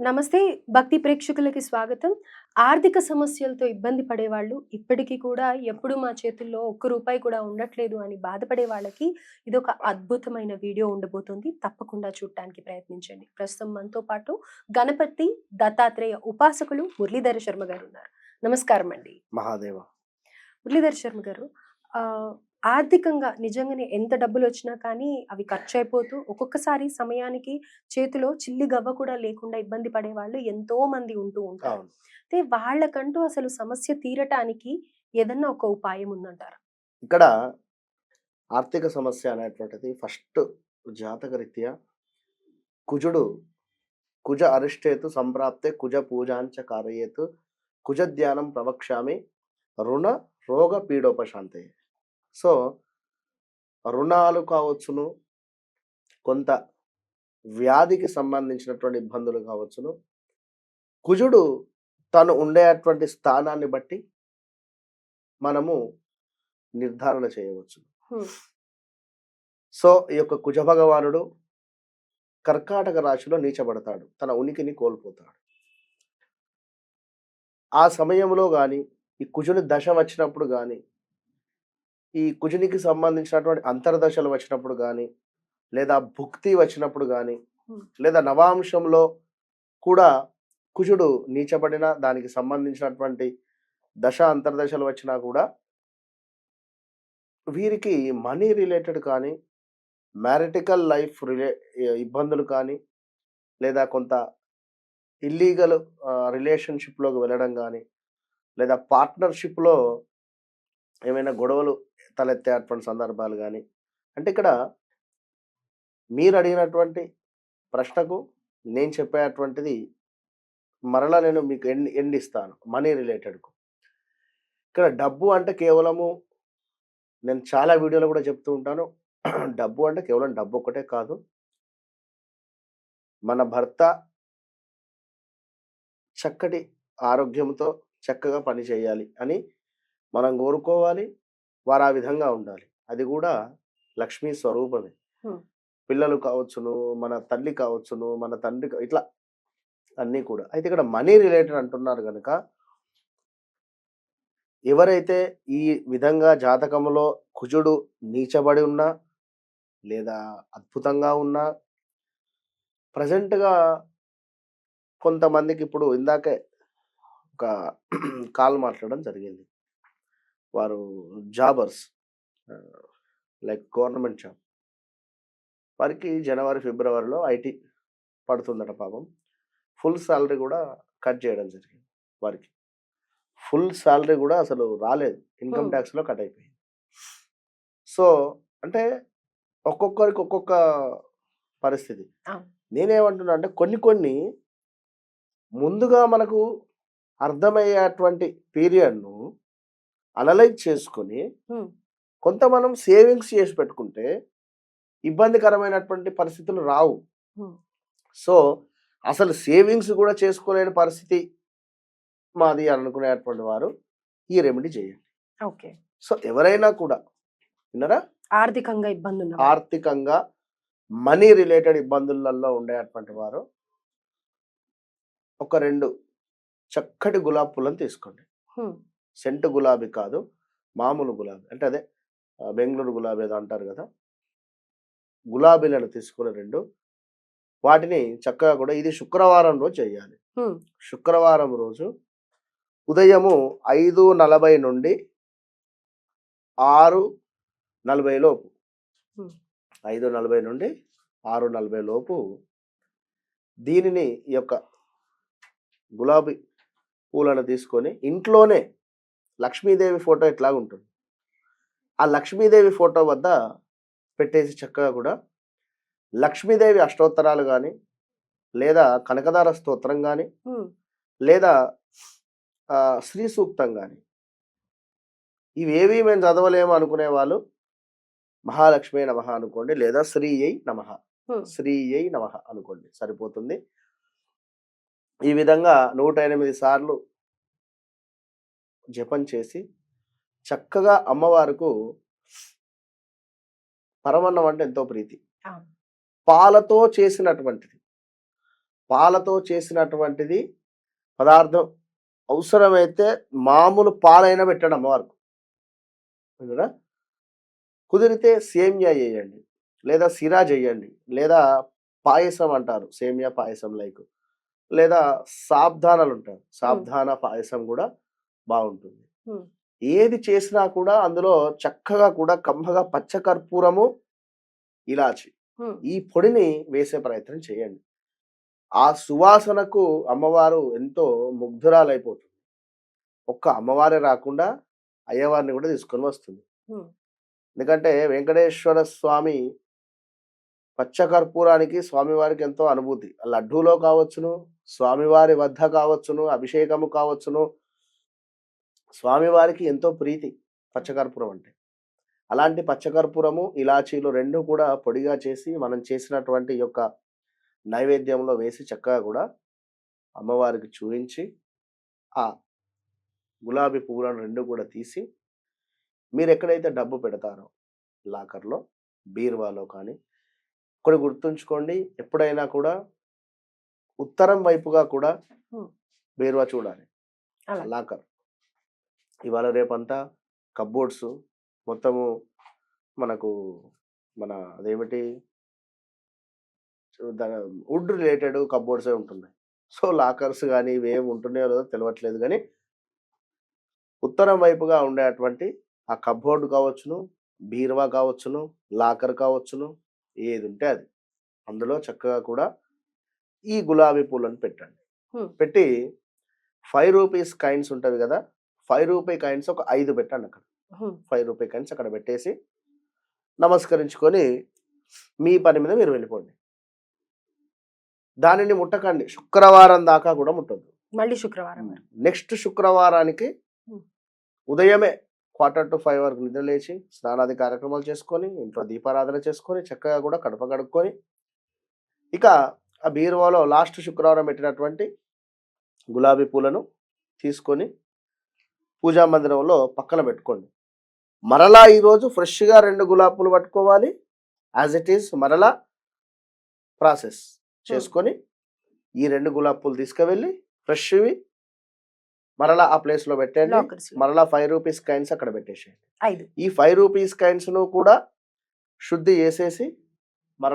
నమస్తే భక్తి ప్రేక్షకులకి స్వాగతం. ఆర్థిక సమస్యలతో ఇబ్బంది పడేవాళ్ళు ఇప్పటికీ కూడా ఎప్పుడు మా చేతుల్లో ఒక్క రూపాయి కూడా ఉండట్లేదు అని బాధపడే వాళ్ళకి ఇది ఒక అద్భుతమైన వీడియో ఉండబోతుంది. తప్పకుండా చూడటానికి ప్రయత్నించండి. ప్రస్తుతం మనతో పాటు గణపతి దత్తాత్రేయ ఉపాసకులు మురళీధర శర్మ గారు ఉన్నారు. నమస్కారం అండి మహాదేవ. మురళీధర్ శర్మ గారు ఆర్థికంగా నిజంగానే ఎంత డబ్బులు వచ్చినా కానీ అవి ఖర్చు అయిపోతూ ఒక్కొక్కసారి సమయానికి చేతిలో చిల్లి గవ్వ కూడా లేకుండా ఇబ్బంది పడే వాళ్ళు ఎంతో మంది ఉంటూ ఉంటారు. అయితే వాళ్ళకంటూ అసలు సమస్య తీరటానికి ఏదన్నా ఒక ఉపాయం ఉందంటారా? ఇక్కడ ఆర్థిక సమస్య అనేటువంటిది ఫస్ట్ జాతకరీత్యా కుజుడు కుజ అరిష్టేతు సంప్రాప్తే కుజ పూజాంచ కారయేతు కుజ ధ్యానం ప్రవక్ష్యామి రుణ రోగ పీడోపశాంతి సో రుణాలు కావచ్చును కొంత వ్యాధికి సంబంధించినటువంటి ఇబ్బందులు కావచ్చును. కుజుడు తను ఉండేటువంటి స్థానాన్ని బట్టి మనము నిర్ధారణ చేయవచ్చు. సో ఈ యొక్క కుజ భగవానుడు కర్కాటక రాశిలో నీచబడతాడు. తన ఉనికిని కోల్పోతాడు. ఆ సమయంలో కానీ ఈ కుజుని దశ వచ్చినప్పుడు కానీ ఈ కుజునికి సంబంధించినటువంటి అంతర్దశలు వచ్చినప్పుడు కానీ లేదా భుక్తి వచ్చినప్పుడు కానీ. లేదా నవాంశంలో కూడా కుజుడు నీచబడిన దానికి సంబంధించినటువంటి దశ అంతర్దశలు వచ్చినా కూడా వీరికి మనీ రిలేటెడ్ కానీ మ్యారిటికల్ లైఫ్ రిలే ఇబ్బందులు కానీ లేదా కొంత ఇల్లీగల్ రిలేషన్షిప్లోకి వెళ్ళడం కానీ లేదా పార్ట్నర్షిప్లో ఏమైనా గొడవలు తలెత్తేటువంటి సందర్భాలు కానీ అంటే ఇక్కడ మీరు అడిగినటువంటి ప్రశ్నకు నేను చెప్పేటువంటిది మరలా నేను మీకు ఎండ్ ఎండ్ ఇస్తాను మనీ రిలేటెడ్కు. ఇక్కడ డబ్బు అంటే కేవలము నేను చాలా వీడియోలో కూడా చెప్తూ ఉంటాను డబ్బు అంటే కేవలం డబ్బు ఒకటే కాదు. మన భర్త చక్కటి ఆరోగ్యంతో చక్కగా పని చేయాలి అని మనం కోరుకోవాలి. వారు ఆ విధంగా ఉండాలి. అది కూడా లక్ష్మీ స్వరూపమే. పిల్లలు కావచ్చును మన తల్లి కావచ్చును మన తండ్రి ఇట్లా అన్నీ కూడా. అయితే ఇక్కడ మనీ రిలేటెడ్ అంటున్నారు కనుక ఎవరైతే ఈ విధంగా జాతకంలో కుజుడు నీచబడి ఉన్నా లేదా అద్భుతంగా ఉన్నా ప్రజెంట్గా కొంతమందికి ఇప్పుడు ఇందాకే ఒక కాల్ మాట్లాడడం జరిగింది. వారు జాబర్స్ లైక్ గవర్నమెంట్ జాబ్. వారికి జనవరి ఫిబ్రవరిలో ఐటీ పడుతుందట పాపం. ఫుల్ శాలరీ కూడా కట్ చేయడం జరిగింది వారికి. ఫుల్ శాలరీ కూడా అసలు రాలేదు. ఇన్కమ్. ట్యాక్స్లో కట్ అయిపోయింది. సో అంటే ఒక్కొక్కరికి ఒక్కొక్క పరిస్థితి. నేనేమంటున్నా అంటే కొన్ని కొన్ని ముందుగా మనకు అర్థమయ్యేటువంటి పీరియడ్ను అనలైజ్ చేసుకొని. కొంత మనం సేవింగ్స్ చేసి పెట్టుకుంటే ఇబ్బందికరమైనటువంటి పరిస్థితులు రావు. సో అసలు సేవింగ్స్ కూడా చేసుకోలేని పరిస్థితి మాది అని అనుకునేటువంటి వారు ఈ రెమెడీ చేయండి ఓకే సో ఎవరైనా కూడా విన్నరా ఆర్థికంగా ఇబ్బంది ఉన్న వాళ్ళు. ఆర్థికంగా మనీ రిలేటెడ్ ఇబ్బందులలో ఉండేటువంటి వారు ఒక రెండు చక్కటి గులాబీ పూలను తీసుకోండి. సెంటు గులాబీ కాదు మామూలు గులాబీ. అంటే అదే బెంగళూరు గులాబీ ఏదో అంటారు కదా? గులాబీలను తీసుకుని రెండు. వాటిని చక్కగా కూడా ఇది శుక్రవారం రోజు చేయాలి. శుక్రవారం రోజు ఉదయము ఐదు నలభై నుండి ఆరు నలభై లోపు. ఐదు నలభై నుండి ఆరు నలభై లోపు దీనిని ఈ యొక్క గులాబీ పూలను తీసుకొని ఇంట్లోనే లక్ష్మీదేవి ఫోటో ఇట్లాగా ఉంటుంది ఆ లక్ష్మీదేవి ఫోటో వద్ద పెట్టేసి చక్కగా కూడా లక్ష్మీదేవి అష్టోత్తరాలు కానీ లేదా కనకదార స్తోత్రం కానీ. లేదా శ్రీ సూక్తం కానీ ఇవేవి మేము చదవలేము అనుకునే వాళ్ళు మహాలక్ష్మి నమ అనుకోండి లేదా శ్రీ అయి నమ. శ్రీ అయి నమ అనుకోండి సరిపోతుంది ఈ విధంగా నూట ఎనిమిది సార్లు జపం చేసి చక్కగా అమ్మవారికి పరమన్నం అంటే ఎంతో ప్రీతి. పాలతో చేసినటువంటిది. పాలతో చేసినటువంటిది పదార్థం అవసరమైతే మామూలు పాలైనా పెట్టండి అమ్మవారికి? కుదిరితే సేమియా చేయండి లేదా సిరా చేయండి లేదా పాయసం అంటారు సేమియా పాయసం లైక్ లేదా సాబ్దానాలు ఉంటారు. సాబ్దాన పాయసం కూడా బాగుంటుంది. ఏది చేసినా కూడా అందులో చక్కగా కూడా కమ్మగా పచ్చకర్పూరము ఇలాచి హ్మ్. ఈ పొడిని వేసే ప్రయత్నం చేయండి ఆ సువాసనకు అమ్మవారు ఎంతో ముగ్ధురాలైపోతుంది ఒక్క అమ్మవారే రాకుండా అయ్యవారిని కూడా తీసుకొని వస్తుంది. ఎందుకంటే వెంకటేశ్వర స్వామి పచ్చకర్పూరానికి స్వామివారికి ఎంతో అనుభూతి లడ్డూలో కావచ్చును స్వామివారి వద్ద కావచ్చును అభిషేకము కావచ్చును స్వామివారికి ఎంతో ప్రీతి పచ్చకర్పూరం అంటే అలాంటి పచ్చకర్పూరము ఇలాచీలు రెండు కూడా పొడిగా చేసి మనం చేసినటువంటి యొక్క నైవేద్యంలో వేసి చక్కగా కూడా అమ్మవారికి చూపించి ఆ గులాబీ పువ్వులను రెండు కూడా తీసి మీరు ఎక్కడైతే డబ్బు పెడతారో లాకర్లో బీరువాలో కానీ ఒకటి గుర్తుంచుకోండి ఎప్పుడైనా కూడా ఉత్తరం వైపుగా కూడా. బీరువా చూడాలి. లాకర్ ఇవాళ రేపంతా కబ్బోర్డ్స్ మొత్తము మనకు మన అదేమిటి? వుడ్ రిలేటెడ్ కబ్బోర్డ్సే ఉంటున్నాయి. సో లాకర్స్ కానీ ఇవి ఏమి ఉంటున్నాయో లేదో తెలియట్లేదు కానీ ఉత్తరం వైపుగా ఉండేటువంటి ఆ కబ్బోర్డ్ కావచ్చును బీరువా కావచ్చును లాకర్ కావచ్చును ఏది ఉంటే అది. అందులో చక్కగా కూడా ఈ గులాబీ పూలను పెట్టండి. పెట్టి ఫైవ్ రూపీస్ కాయిన్స్ ఉంటుంది కదా ఫైవ్ రూపీ కాయిన్స్ ఒక ఐదు పెట్టండి అక్కడ. ఫైవ్ రూపీ కాయిన్స్ అక్కడ పెట్టేసి నమస్కరించుకొని మీ పని మీద మీరు వెళ్ళిపోండి దానిని ముట్టకండి శుక్రవారం దాకా కూడా ముట్టద్దు మళ్ళీ శుక్రవారం. నెక్స్ట్ శుక్రవారానికి. ఉదయమే క్వార్టర్ టు ఫైవ్ వరకు నిద్ర లేచి స్నానాది కార్యక్రమాలు చేసుకొని ఇంట్లో దీపారాధన చేసుకొని చక్కగా కూడా కడప కడుక్కొని ఇక ఆ బీరువాలో లాస్ట్ శుక్రవారం పెట్టినటువంటి గులాబీ పూలను తీసుకొని పూజా మందిరంలో పక్కన పెట్టుకోండి. మరలా ఈరోజు ఫ్రెష్గా రెండు గులాబీ పూలు పట్టుకోవాలి. యాజ్ ఇట్ ఈస్ మరలా ప్రాసెస్ చేసుకొని ఈ రెండు గులాబీ పూలు తీసుకువెళ్ళి ఫ్రెష్వి మరలా ఆ ప్లేస్లో పెట్టండి లాకర్స్లో. మరలా ఫైవ్ రూపీస్ కాయిన్స్ అక్కడ పెట్టేసేయండి. ఈ ఫైవ్ రూపీస్ కాయిన్స్ను కూడా శుద్ధి చేసేసి